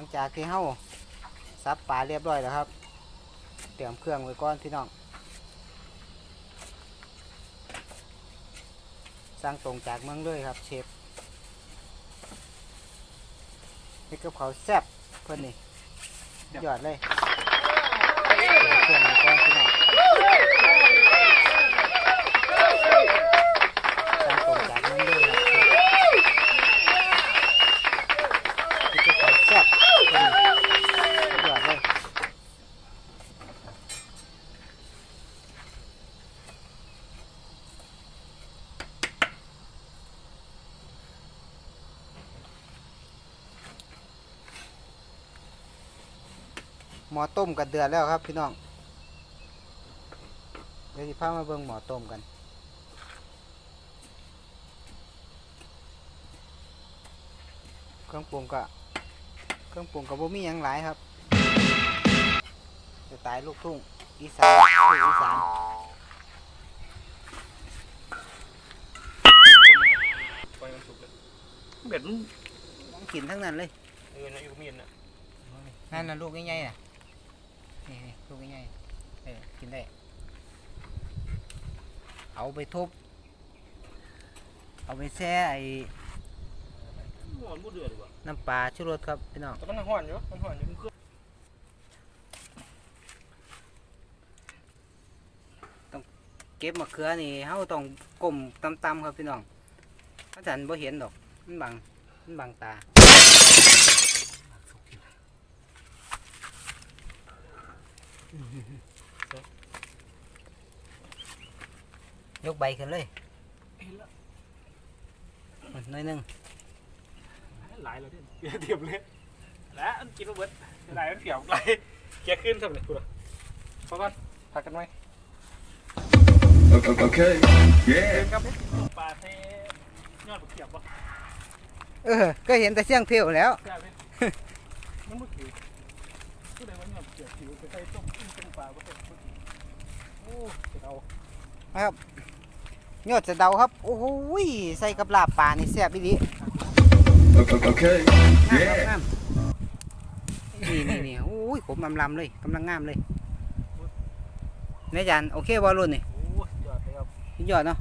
ลังจากที่เฮาซับปลาเรียบร้อยแล้วครับ เตรียมเครื่องไว้ก่อนพี่น้องสร้างตรงจากเมืองเลยครับเชฟนี่กับเขาวแซ่บเพื่อนนี่ยอดเลยเตรียมเครื่องไว้ก่อนพี่น้องสร้างตรงจากเมืองเลยครับเชฟนี่กับเขาวแซ่บเพื่อนนี่ยอดเลย หม อต้มกันเดือดแล้วครับพี่น้อง เดี๋ยวสิพามาเบิ่งหมอต้มกัน เครื่องปรุงก็เครื่องปรุงกับบ่มีหยังหลายครับ จะตายลูกทุ่งอีสานลูกอีสานปล่อยมันสุกเลยเบ็ดมันต้องกินทั้งนั้นเลย เออนะอยู่เมียนน่ะนั่นน่ะลูกใหญ่ๆน่ะ นี่นี่ลูกใหญ่ๆเออกินได้ เอาไปทุบ เอาไปแช่ไอ้หอนบ่เดือดดีกว่าน้ำปลาชูรสครับพี่น้องแต่มันห่อนอยู่มันห่อนอยู่มันเครื่องเก็บมะเขือนี่เฮาต้องก้มต่ำๆครับพี่น้องเพราะฉะนั้นบ่เห็นดอก มันบังมันบังตา ยกใบขึ้นเลยเห็นแล้วหน่อยหนึงหลายแล้วเนี่ยเตรียมเลยแล้วอันกินมาเบิดหลายมันเปียกหลายแกขึ้นทำเลยกูละพอก่อนพักกันไหม Okay. เดิ Yeah. นครับปลาเทยอดเปียกปะเออ ก็เห็นแต่เสียงเพลวแล้วใช่ไหมมันบ่ถื นะครับยอดจะเดาครับ โอ้โหยใส่กับลาบปลานี่แซ่บอีดี Okay. งามครับ Yeah. งามนี่นี่นี่โอ้ยผมลำๆเลยกำลังงามเลยแม่จันโอเคบอลลูนนี่โอ้ยอดเลยครับสุดยอดเนาะ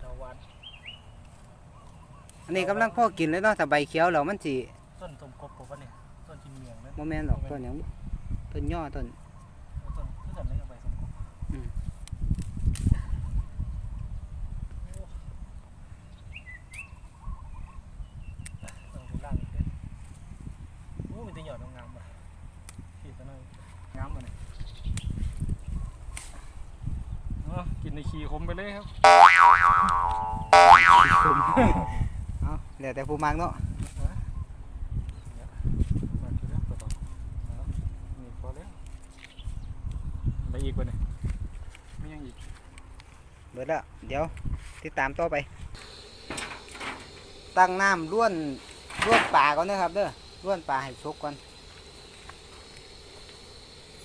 เดาวันอันนี้กำลังพ่อกินเลยเนาะแต่ใบเขียวแล้วมันสิต้นสมกบผมว่าเนี่ยต้นกินเมียงนะโมแมนหรอกต้นหยังบุต้นย่อต้น ต้นคือสันเลยเอาไปสมกบ อืม ต้องดูล่างอีกเด้อโอ้มีแต่หยอดงามๆว่ะขีดตะนั่งงามว่ะเนี่ยเอากินใน ขี้คมไปเลยครับเอาแล้วแต่ผู้มักเนาะมากินแล้วต่อเอานี่พอแล้วไปอีกว่ะเนี่ยไม่ยังอีกเบิดแล้วเดี๋ยวติดตามต่อไป ตั้งน้ำล้วนล้วนปลาก่อนนะครับเด้อล้วนปลาให้สุกก่อน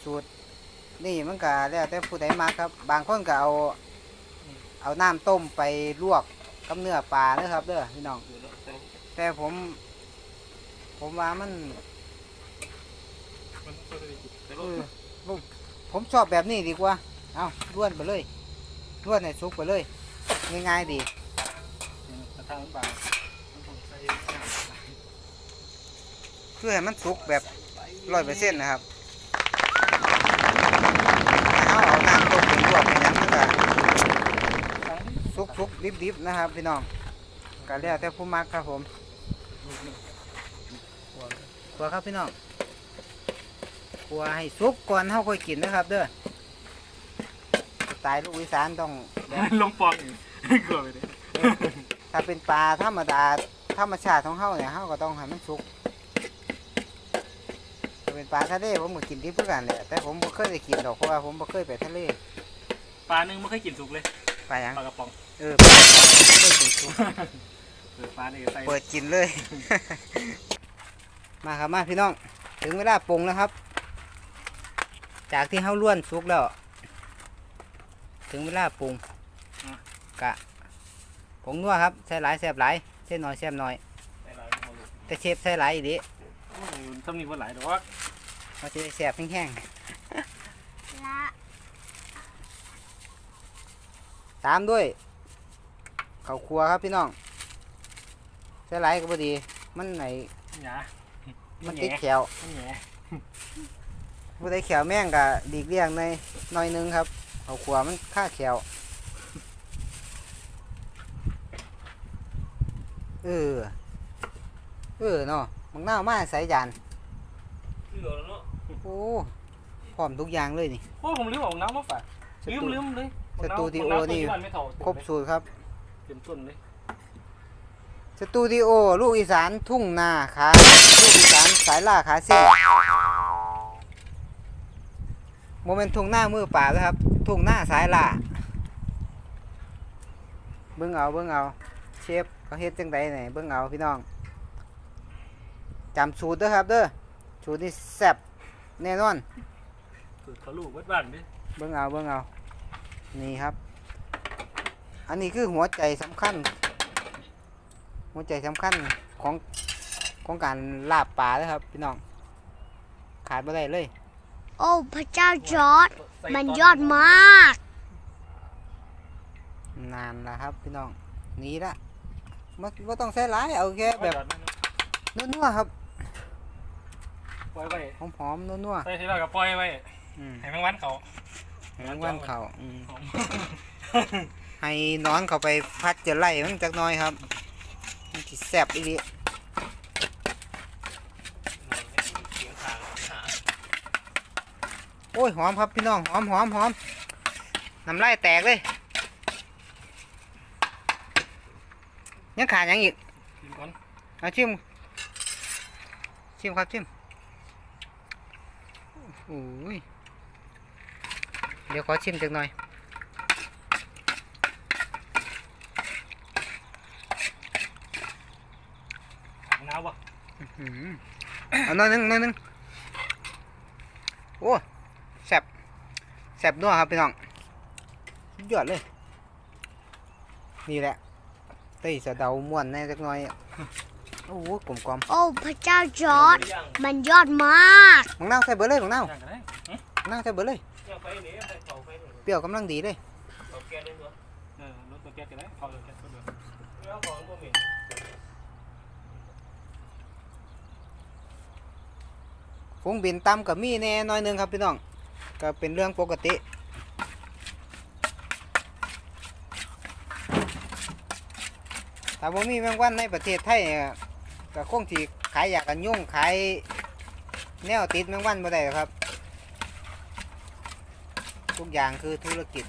สูตรนี่มันก็แล้วแต่ผู้ใดมาครับ บางคนก็เอา เอาน้ำต้มไปลวกกับเนื้อปลาเด้อครับเด้อพี่น้อง แต่ผม ผมว่ามันเออผมผมชอบแบบนี้ดีกว่า เอาล้วนไปเลยล้วนให้สุกไปเลย ง่ายๆดีเพื่อให้มันสุกแบบร้อยเปอร์เซ็นต์นะครับถ้าเอาน้ำต้มเป็นลวกเป็นหยังมันก็สุกสุก ดิบดิบๆนะครับพี่น้องก็แล้วแต่ผู้มักครับผมกลัวครับพี่น้องกลัวให้สุกก่อนเฮาค่อยกินนะครับ เด้อตล์ลูกอีสานต้องลงฟองอีกเกลือไปเลยถ้าเป็นปลาธรรมดาธรรมชาติของเฮาเนี่ยเฮาก็ต้องให้มันสุกถ้าเป็นปลาทะเลผมก็กินที่เพื่อกันแหละแต่ผมบ่เคยได้กินดอกเพราะว่าผมบ่เคยไปทะเลปลาหนึ่งไม่เคยกินสุกเลยปลาหยังปลากระป๋อง เออปลาบ่เคยกินสุกเออปลาเนี่ยใส่เปิดกินเลย มาครับมาพี่น้อง ถึงเวลาปรุงแล้วครับ จากที่เฮาล้วนสุกแล้ว ถึงเวลาปรุงกะผงนัวครับใส่หลายแซ่บหลายใส่น้อยแซ่บน้อยใส่ลายมาลูกแต่เชฟใส่หลายอีหลีโอ้ยทำนี่ว่าหลายดอกมันจะแสบแห้งละๆตามด้วย ข้าวครัวครับพี่น้องใส่หลายก็บ่ดี มันไหนหยามันติดแขวมันแหน่ผู้ใดแขวแม่งก็ดีกเลี่ยงในหน่อยหนึงครับข้าวครัวมันค่าแขวเออ เออเนาะมังนาวมาใส่จานเหลือแล้วเนาะโอ้พร้อมทุกอย่างเลยนี่โอ้ยผมลืมเอาน้ำมาฝากสลืมตูลืมเลยสตูดิโอนี่ของำตัวที่บ้าไม่เท่าครบสูตรครับ เต็มต้นเลยสตูดิโอ ลูกอีสานทุ่งนาขาลูกอีสานสายล่าขาซิ่งโมเมนต์ทุ่งหน้ามือเปล่าเลยครับ ทุ่งหน้าสายล่าเบิ่งเอาเบิ่งเอาเชฟเขาเฮ็ดจังไดไหนเบิ่งเอาพี่น้องจำสูตรเด้อครับเด้อสูตรนี่แซ่บแน่นอนสูตรเขาลูกวัดบ้านดิเบิ่งเอาเบิ่งเอานี่ครับ อันนี้คือหัวใจสำคัญ หัวใจสำคัญของของการลาบปลาเลยครับพี่น้อง ขาดไม่ได้เลย โอ้พระเจ้าจอร์ดใส่มันตยอดมาก นานแล้วครับพี่น้องหนี้ละไม่ไม่ต้องใส่หลายเอาแค่แบบนัวๆครับปล่อยไว้หอมๆนัวใส่ทีละกับปล่อยไว้ๆอืมให้แมงวันเขาให้มันวันเขาอืมหอม ให้นอนเข้าไปพัดจะไล่มันจักหน้อยครับมันสิแซ่บอีหลีเสียงทางหาโอ้ยหอมครับพี่น้องหอมหอมหอมน้ำลายแตกเลย ยังขาดหยังอีกกินก่อนเอาชิมชิมครับชิมโอ้ยเดี๋ยวขอชิมจักหน่อย หนาวปะ อื้อหือ เอาหน่อยหนึงหน่อยหนึงโอ้แซ่บแซ่บนัวครับพี่น้องสุดยอดเลย นี่แหละเต้ยสะเดาม่วนแน่จักหน่อยอะโอ้โหกลมกลอมโอ้พระเจ้าจอร์ดย่างมันยอดมากมังนาวใส่เบอร์เลยมังนาวย่างกันได้มังนาวใส่เบอร์เลยย่างไปนี่ใส่เตาไฟหนึ่งเปรี้ยวกำลังดีเลย เตาแก๊สได้ด้วยเออรถตัวแก๊สกันได้พอเลยแก๊สก็ด้วยแล้วของพวกเหม็นฟงบินต่ำกับมีแน่หน้อยหนึงครับพี่น้อง ก็เป็นเรื่องปกติ ถ้าบ่มีแมงวันในประเทศไทยเนี่ยก็คงที่ขายอยากกันยุ่งขายแนวติดแมงวันบ่ได้หรอกครับ ทุกอย่างคือธุรกิจ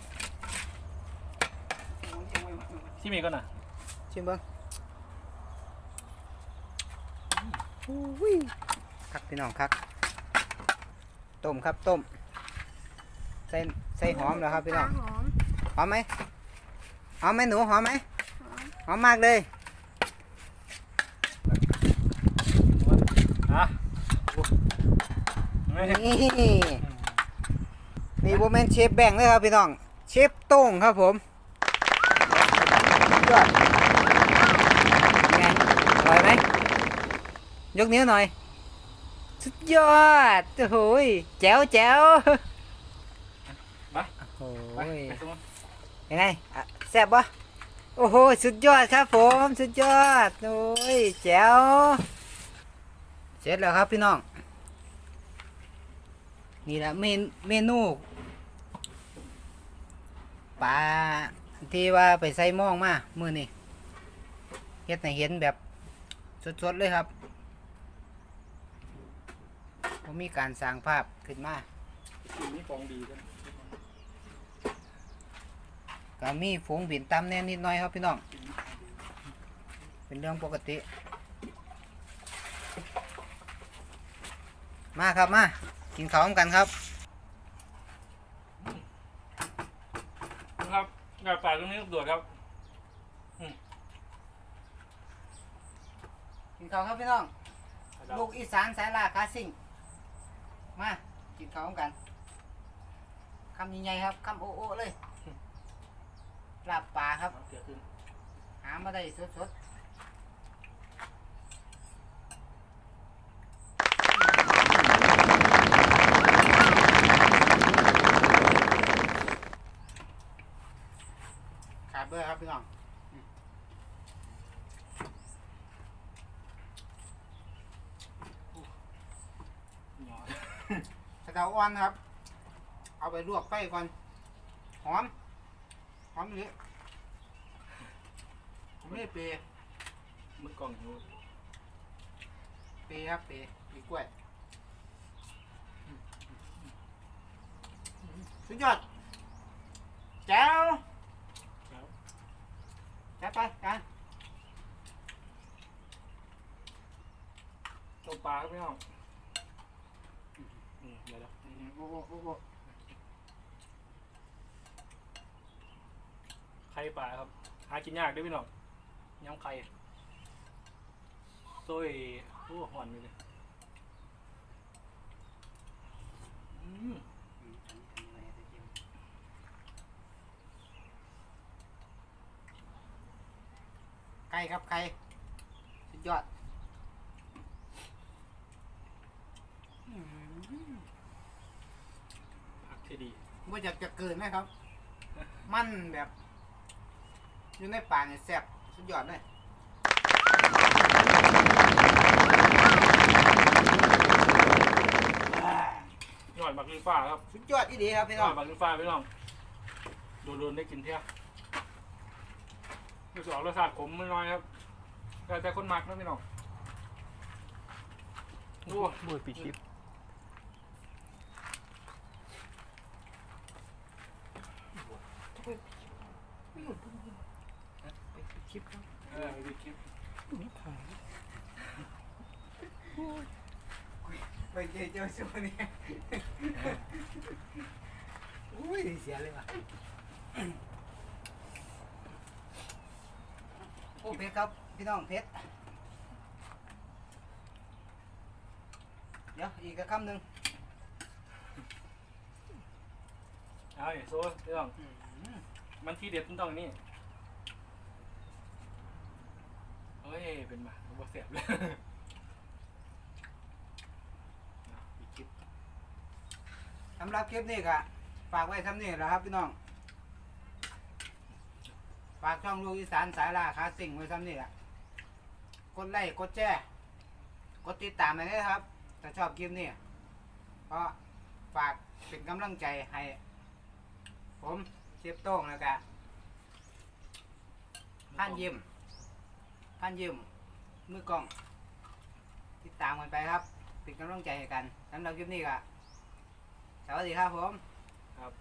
ที่มีก่อนนะชิมเบิ้งอุ้ยคักพี่น้องคัก ต้มครับต้ม ใส่ใส่หอมแล้วครับพี่น้อง หอมหอมไหมหอมไหมหนูหอมไหมหอมมากเลยอะไม่นี่นี่โบแมนเชฟแบ่งค์เลยครับพี่น้อง เชฟโต้งครับผมยอดไงอร่อยไหมยกนิ้วหน่อย สุดยอดโอ้โหยแจ๋วแจ๋วไป โอ้ไปยไปตรงนั้นยังไงอะแซ่บปะโอ้โห สุดยอดครับผมสุดยอดโอ้ยแจ๋วเสร็จแล้วครับพี่น้อง นี่แหละเมนเมนูปลาที่ว่าไปใส่หมองมา มือนี่เฮ็ดให้เห็นแบบสดๆเลยครับ ผมมีการสร้างภาพขึ้นมาสีนี้ฟองดีกันก็มีฝูงบินตามแน่นิดหน่อยครับพี่น้อง เป็นเรื่องปกติ มาครับมา กินข้าวพร้อมกันครับ ครับกระป๋าตรงนี้ด่วนครับกินข้าวครับพี่น้อง ลูกอีสานสายลาคาสิง มากินข้าวกันคำใหญ่ๆครับคำโอ้โอเลยลาบปลาครับห้หามาได้สดๆขาดเบอร์ครับพี่น้อง เจ้าอ่อนครับ เอาไปลวกไฟก่อน หอม หอมนี้นี่เปรย์มือกล่องอยู่เปรย์ครับเปรย์ปีกล้วยสุดยอดแจ๋วแล้วจัดไปกันต้มปลาครับพี่น้องอืม เดี๋ยวเดี๋ยวโอ้โหโอ้โหไข่ปลาครับ หากินยากด้วยพี่น้องยำไข่โซ่ยโอ้หอนไปเลยอืมไก่ครับไก่สุดยอด ผักที่ดี ว่าอยากจะเกินไหมครับ มันแบบอยู่ในป่าเนี่ยแซ่บสุดยอดเลยยอดบักลินฟ้าครับสุดยอดที่ดีครับพี่ยน้อองดบักลินฟ้าพี่น้องโดนๆได้กินเที่ยรู้สึกออกรสชาติขมน้อยๆครับแต่แต่คนมักนะพี่น้องดู บุยปีคลิป คลิปครับ เออมีคลิปไปเจอเจอชัวเนี่ยอุ้ยเสียเลยว่ะโอ้เพชรครับพี่น้องเพชรเดี๋ยวอีกกระคำหนึ่งเอาไอ้โซ่พี่น้อง มันที่เด็ดมันต้องนี่เฮ้ย เป็นมาบ่เสียบเลยอีกคลิปสำหรับคลิปนี้ก็ฝากไว้ทำนี่แหละครับพี่น้อง ฝากช่องลูกอีสานสายลาคาสิ่งไว้ทำนี่แหละกดไลค์กดแชร์กดติดตามไปเลยนะครับ ถ้าชอบคลิปนี้ก็ฝากเป็นกำลังใจให้ ผม เชฟโต้งแล้วกันพันยิ้มพันยิ้มมือกล้อง ติดตามกันไปครับเป็นกำลังใจให้กันสำหรับคลิปนี้ก็สวัสดีครับผมครับ